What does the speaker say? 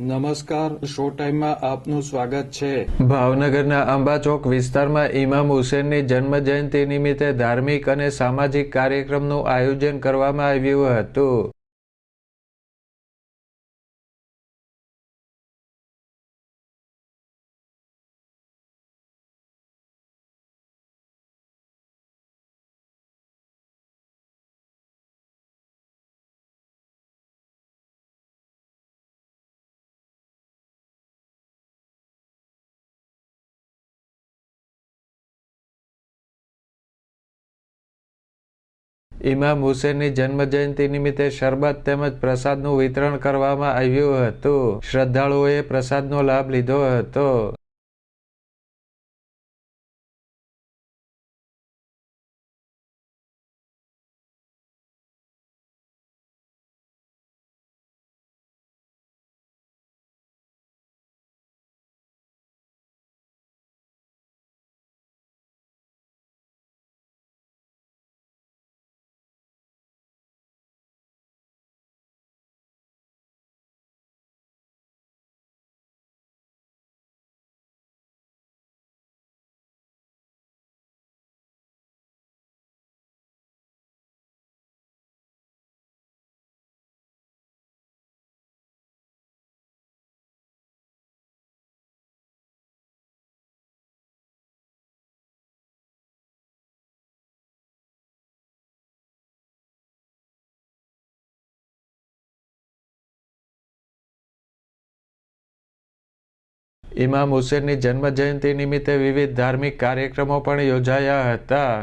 નમસ્કાર શો ટાઈમમાં આપનું સ્વાગત છે. ભાવનગરના અંબાચોક વિસ્તારમાં ઇમામ હુસેનની જન્મજયંતિ નિમિત્તે ધાર્મિક અને સામાજિક કાર્યક્રમનું આયોજન કરવામાં આવ્યું હતું. ઇમામ હુસેનની જન્મજયંતિ નિમિત્તે શરબત તેમજ પ્રસાદનું વિતરણ કરવામાં આવ્યું હતું. શ્રદ્ધાળુઓએ પ્રસાદનો લાભ લીધો હતો. ઇમામ હુસેનની જન્મજયંતિ નિમિત્તે વિવિધ ધાર્મિક કાર્યક્રમો પણ યોજાયા હતા.